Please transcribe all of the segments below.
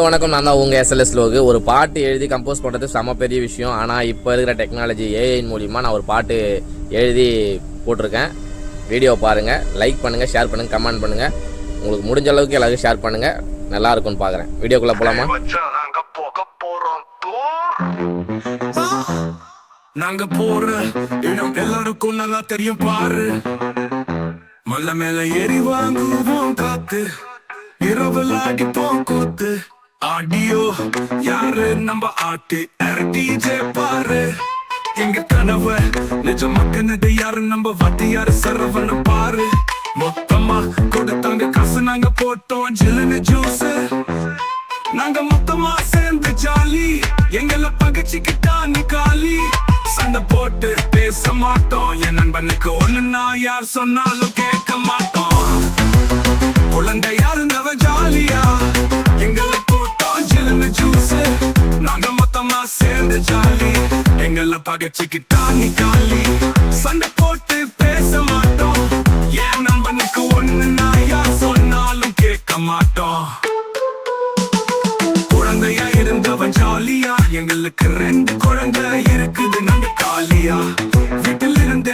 வணக்கம் நான் தான் உங்கள் எஸ்எல்எஸ் லோகு. ஒரு பாட்டு எழுதி கம்போஸ் பண்ணுறது செம பெரிய விஷயம். ஆனால் இப்போ இருக்கிற டெக்னாலஜி ஏஐ மூலிமா நான் ஒரு பாட்டு எழுதி போட்டிருக்கேன். வீடியோ பாருங்கள் லைக் பண்ணுங்கள் ஷேர் பண்ணுங்கள் கமெண்ட் பண்ணுங்கள் உங்களுக்கு முடிஞ்ச அளவுக்கு எல்லாருக்கும் ஷேர் பண்ணுங்கள் நல்லா இருக்கும்னு பார்க்குறேன் வீடியோக்குள்ளே போகலாமா நாங்கள் நாங்க போற இடம் எல்லாருக்கும் நல்லா தெரியும் பாரு. மல்ல மேல ஏறி வாங்குவோம் காத்து. இரவுல அடிப்போம் கூத்து. ஆடியோ யாரு நம்ம ஆட்டு? டிஜே பாரு? எங்க கனவு நிஜமாக்குனது யாரு? நம்ம வாட்டி யாரு சரவண பாரு. மொத்தமா கொடுத்தாங்க காசு நாங்க போட்டோம் ஜில்லுன்னு ஜூஸ் நாங்க மொத்தமா சேர்ந்து ஜாலி. எங்களை பகச்சிக்கிட்டா நீ காலி. சண்டை போட்டு பேச மாட்டோம். என் நண்பனுக்கு ஒண்ணுன்னா யார் சொன்னாலும் கேட்க மாட்டோம். குழந்தை யாரு சேர்ந்து ஜாலி. எங்கள பகச்சிக்கிட்டா நீ காலி. சண்டை போட்டு பேச மாட்டோம். என் நண்பனுக்கு ஒண்ணுன்னா யார் சொன்னாலும் கேட்க மாட்டோம். குழந்தையா இருந்தவன் ஜாலியா. எங்களுக்கு ரெண்டு குழந்தை இருக்குது நாங்க காலியா. வீட்டில் இருந்த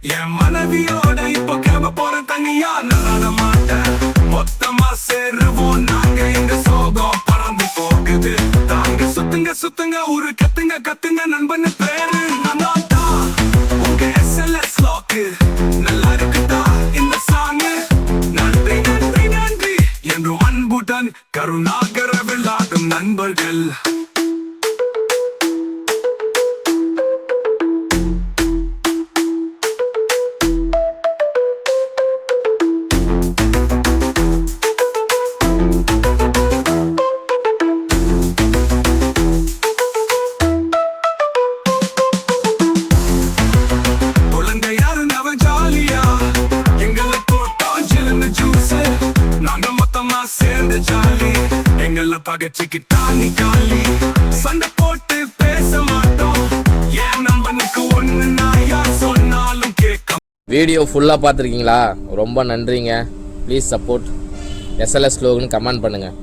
என் மனைவியோட இப்போ கிளம்ப போற தனியா. நல்லாட மாட்டேன். மொத்தமா சேருவோம். நாங்க எங்க சோகம் பறந்து போகுது. தாங்க சுத்துங்க சுத்துங்க ஒரு கத்துங்க கத்துங்க நண்பன் பேரு. நான் தான் உங்க எஸ்எல்எஸ் லாக்கு நல்லா இருக்குதா? இந்த நன்றி நன்றி நன்றி. என்று அன்புடன் கருணாகர விளாடும் நண்பர்கள். எங்களை பகச்சிக்கிட்டா நீ காலி. சண்டை போட்டு பேச மாட்டோம். ஏன் நம்பனுக்கு ஒண்ணு நான் யார் சொன்னாலும் கேட்க வீடியோ ஃபுல்லாக பார்த்துருக்கீங்களா? ரொம்ப நன்றிங்க. ப்ளீஸ் சப்போர்ட் எஸ்எல்எஸ் லோகுன்னு கமெண்ட் பண்ணுங்கள்